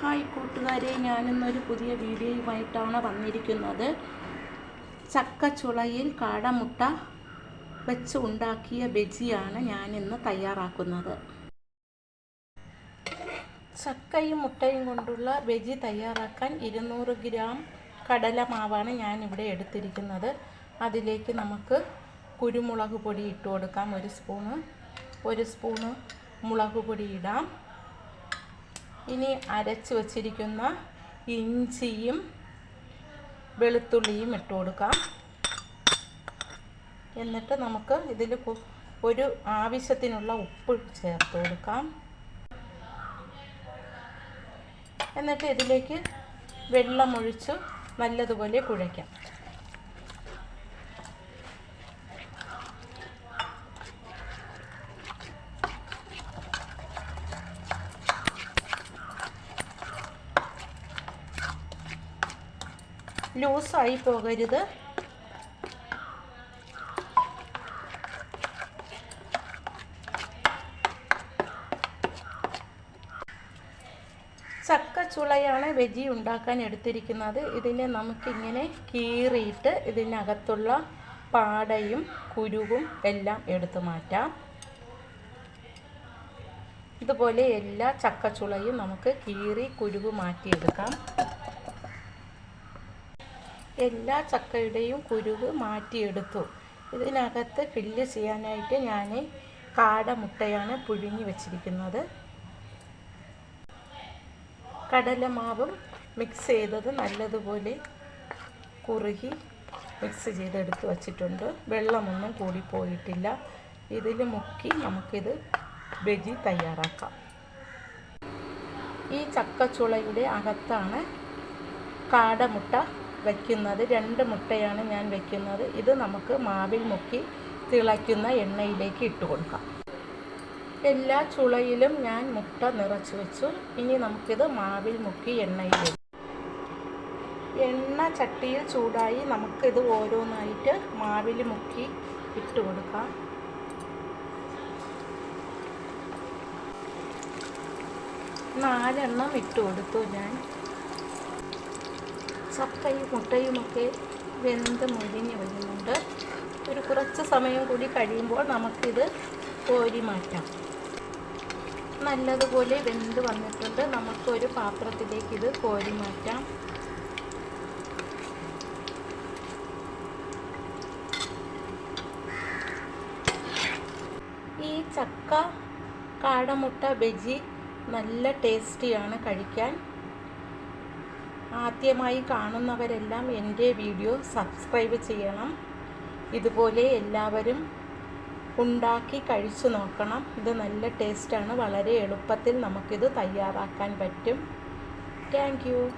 Hi കൂട്ടുകാരെ ഞാനിന്നൊരു പുതിയ വീഡിയോയുമായിട്ടാണ് വന്നിരിക്കുന്നത്. ചക്കച്ചുളയിൽ കാടമുട്ട വെച്ച് ഉണ്ടാക്കിയ ബജിയാണ് ഞാനിന്ന് തയ്യാറാക്കുന്നത്. ചക്കയും മുട്ടയും കൊണ്ടുള്ള ബജി തയ്യാറാക്കാൻ ഇരുന്നൂറ് ഗ്രാം കടലമാവാണ് ഞാനിവിടെ എടുത്തിരിക്കുന്നത്. അതിലേക്ക് നമുക്ക് കുരുമുളക് പൊടി ഇട്ട് കൊടുക്കാം. ഒരു സ്പൂണ് ഒരു സ്പൂണ് മുളക് പൊടി ഇടാം. ഇനി അരച്ച് വച്ചിരിക്കുന്ന ഇഞ്ചിയും വെളുത്തുള്ളിയും ഇട്ട് കൊടുക്കാം. എന്നിട്ട് നമുക്ക് ഇതിൽ ഒരു ആവശ്യത്തിനുള്ള ഉപ്പ് ചേർത്ത് കൊടുക്കാം. എന്നിട്ട് ഇതിലേക്ക് വെള്ളമൊഴിച്ച് നല്ലതുപോലെ കുഴയ്ക്കാം. ലൂസായി പോകരുത്. ചക്കച്ചുളയാണ് വെജി ഉണ്ടാക്കാൻ എടുത്തിരിക്കുന്നത്. ഇതിനെ നമുക്കിങ്ങനെ കീറിയിട്ട് ഇതിനകത്തുള്ള പാടയും കുരുവും എല്ലാം എടുത്തു മാറ്റാം. ഇതുപോലെ എല്ലാ ചക്കച്ചുളയും നമുക്ക് കീറി കുരുവ് മാറ്റിയെടുക്കാം. എല്ലാ ചക്കയുടെയും കുരുവ് മാറ്റിയെടുത്തു. ഇതിനകത്ത് ഫില്ല് ചെയ്യാനായിട്ട് ഞാൻ കാടമുട്ടയാണ് പുഴുങ്ങി വെച്ചിരിക്കുന്നത്. കടലമാവും മിക്സ് ചെയ്തത് നല്ലതുപോലെ കുറുകി മിക്സ് ചെയ്തെടുത്ത് വച്ചിട്ടുണ്ട്. വെള്ളമൊന്നും കൂടിപ്പോയിട്ടില്ല ഇതിൽ മുക്കി നമുക്കിത് ബജി തയ്യാറാക്കാം. ഈ ചക്കച്ചുളയുടെ അകത്താണ് കാടമുട്ട വയ്ക്കുന്നത് രണ്ട് മുട്ടയാണ് ഞാൻ വയ്ക്കുന്നത് ഇത് നമുക്ക് മാവിൽ മുക്കി തിളയ്ക്കുന്ന എണ്ണയിലേക്ക് ഇട്ട് കൊടുക്കാം. എല്ലാ ചുളയിലും ഞാൻ മുട്ട നിറച്ച് വെച്ചു. ഇനി നമുക്കിത് മാവിൽ മുക്കി എണ്ണയിലേക്ക്. എണ്ണ ചട്ടിയിൽ ചൂടായി നമുക്കിത് ഓരോന്നായിട്ട് മാവിൽ മുക്കി ഇട്ട് കൊടുക്കാം. നാലെണ്ണം ഇട്ട് കൊടുത്തു ഞാൻ. ചക്കയും മുട്ടയുമൊക്കെ വെന്ത് മുരിഞ്ഞ് വരുന്നുണ്ട്. ഒരു കുറച്ച് സമയം കൂടി കഴിയുമ്പോൾ നമുക്കിത് കോരി മാറ്റാം. നല്ലതുപോലെ വെന്ത് വന്നിട്ടുണ്ട്. നമുക്കൊരു പാത്രത്തിലേക്ക് ഇത് കോരി മാറ്റാം. ഈ ചക്ക കാടമുട്ട ബജി നല്ല ടേസ്റ്റിയാണ് കഴിക്കാൻ. ആദ്യമായി കാണുന്നവരെല്ലാം എന്റെ വീഡിയോ സബ്സ്ക്രൈബ് ചെയ്യണം. ഇതുപോലെ എല്ലാവരും ഉണ്ടാക്കി കഴിച്ചു നോക്കണം. ഇത് നല്ല ടേസ്റ്റാണ്. വളരെ എളുപ്പത്തിൽ നമുക്കിത് തയ്യാറാക്കാൻ പറ്റും. താങ്ക്